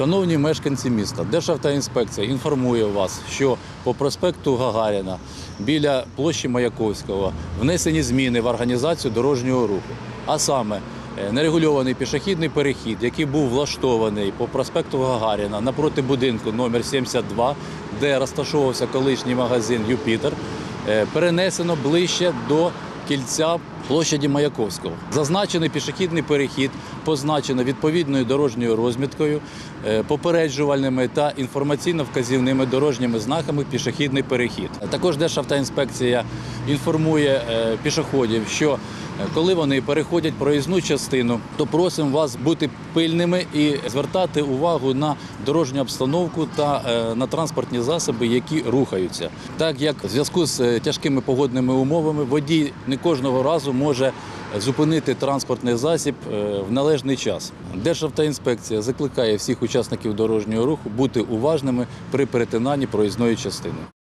Шановні мешканці міста, Державтоінспекція інформує вас, що по проспекту Гагаріна біля площі Маяковського внесені зміни в організацію дорожнього руху. А саме е, нерегульований пішохідний перехід, який був влаштований по проспекту Гагаріна напроти будинку номер 72, де розташовувався колишній магазин Юпітер, е, перенесено ближче до кільця площаді Маяковського. Зазначений пішохідний перехід позначено відповідною дорожньою розміткою, е, попереджувальними та інформаційно-вказівними дорожніми знаками пішохідний перехід. Також Державтоінспекція інформує е, пішоходів, що е, коли вони переходять проїзну частину, то просимо вас бути пильними і звертати увагу на дорожню обстановку та е, на транспортні засоби, які рухаються. Так як в зв'язку з тяжкими погодними умовами водій не кожного разу може зупинити транспортний засіб в належний час. Державтоінспекція закликає всіх учасників дорожнього руху бути уважними при перетинанні проїзної частини.